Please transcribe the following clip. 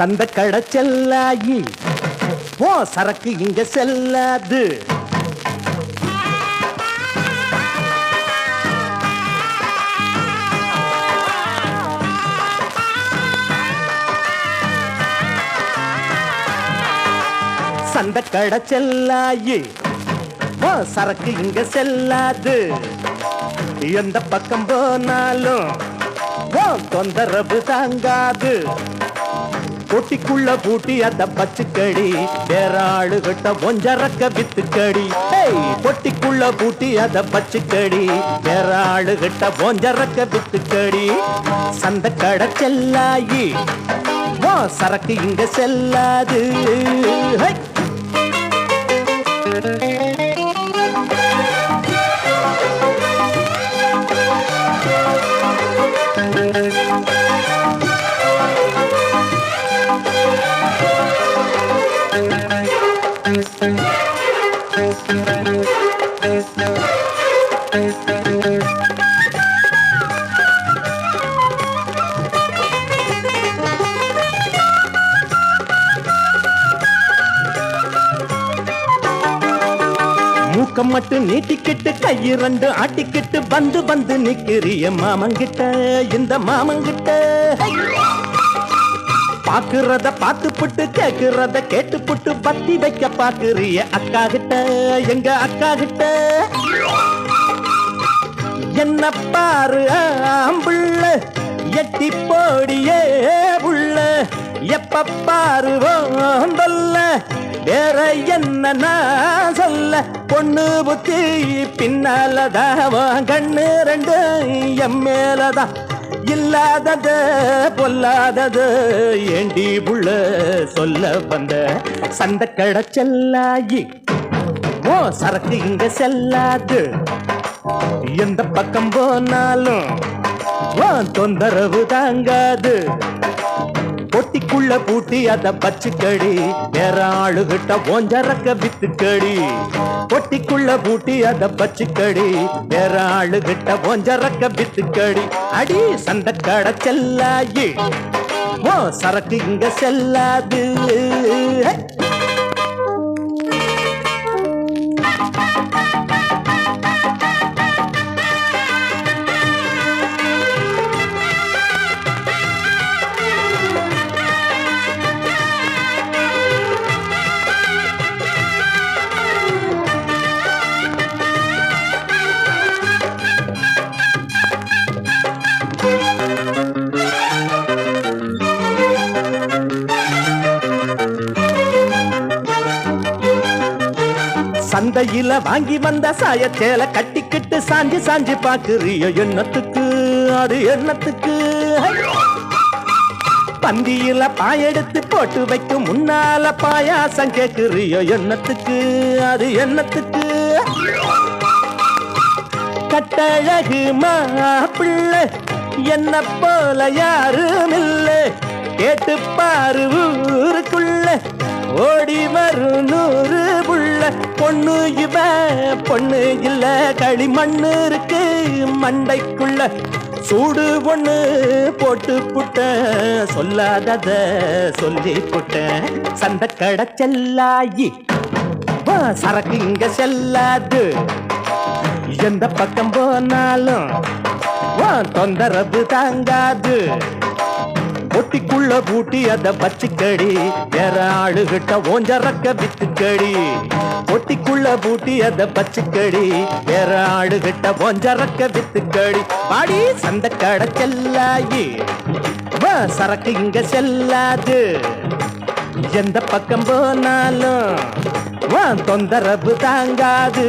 சந்த கடை செல்லாயி போ சரக்கு இங்க செல்லாது. சந்த கடை செல்லாயி போ சரக்கு இங்க செல்லாது. எந்த பக்கம் போனாலும் தொந்தரவு தாங்காது. பொட்டிக்குள்ள பூட்டி அத பச்சுக்கடி. வேற ஆளுகிட்ட ஒஞ்சரக்க வித்துக்கடி. ஏய், பொட்டிக்குள்ள பூட்டி அத பச்சுக்கடி. வேற ஆளுகிட்ட ஒஞ்சரக்க வித்துக்கடி. சந்த கடை செல்லாயி. ஓ சரக்கு இங்க செல்லாது. ஹை! மூக்கம் மட்டும் நீட்டிக்கிட்டு கையை ரெண்டு ஆட்டிக்கிட்டு வந்து வந்து நிக்கிறிய மாமங்கிட்ட இந்த மாமங்கிட்ட. பாக்குறத பார்த்து புட்டு கேக்குறத கேட்டு புட்டு பத்தி வைக்க பாக்குறிய அக்கா கிட்ட எங்க அக்கா கிட்ட. என்ன பாரு ஆம்புள்ள எட்டி போடியே உள்ள எப்ப பாருவோம் சொல்ல வேற என்ன நான் சொல்ல. பொண்ணு புத்தி பின்னாலதான் கண்ணு ரெண்டு எம் மேலதான். இல்லாதது பொல்லாதது ஏண்டி புள்ள சொல்ல வந்த? சந்த கடை செல்லாயி ஓ சரக்கு இங்க செல்லாது. எந்த பக்கம் போனாலும் உன் தொந்தரவு தாங்காது. பொட்டிக்குள்ள பூட்டி அத பச்சுக்கடி வேற ஆளுகிட்ட ஓஞ்சரக்க வித்துக்கடி. பொட்டிக்குள்ள பூட்டி அத பச்சுக்கடி. வேற ஆளு கிட்ட போஞ்சரக்க வித்துக்கடி. அடி சந்த கடை செல்லாயி. ஓ சரக்கு இங்க செல்லாது. சந்தையில வாங்கி வந்த சாயச்சேல கட்டிக்கிட்டு சாஞ்சி சாஞ்சி பாக்குறிய எண்ணத்துக்கு அது எண்ணத்துக்கு பந்தியில பாயெடுத்து போட்டு வைக்கும் முன்னால பாயாசம் கேக்குறிய எண்ணத்துக்கு அது எண்ணத்துக்கு கட்டழகு மாப்பிள்ளை என்ன போல யாரும் இல்லை. கேட்டு பாரு ஊருக்குள்ள ஓடி வரும் நூறு புள்ள பொண்ணு இவ பொண்ணு இல்ல. களிமண்ணு இருக்கு மண்டைக்குள்ள. சூடு பொண்ணு போட்டு புட்ட சொல்லாதத சொல்லி புட்ட. சந்த கடை செல்லாயி வா, சரக்கு இங்க செல்லாது. எந்த பக்கம் போனாலும் தொந்தரவு தாங்காது. பொட்டிக்குள்ள பூட்டி அத பச்சிக்கடி. வேற ஆளுகிட்ட ஓஞ்சரக்க வித்துக்கடி. பொட்டிக்குள்ள பூட்டி அத பச்சிக்கடி. வேற ஆளுகிட்ட ஓஞ்சரக்க வித்துக்கடி. பாடி சந்த கடை செல்லாயி. சரக்கு இங்க செல்லாது. எந்த பக்கம் போனாலும் தொந்தரவு தாங்காது.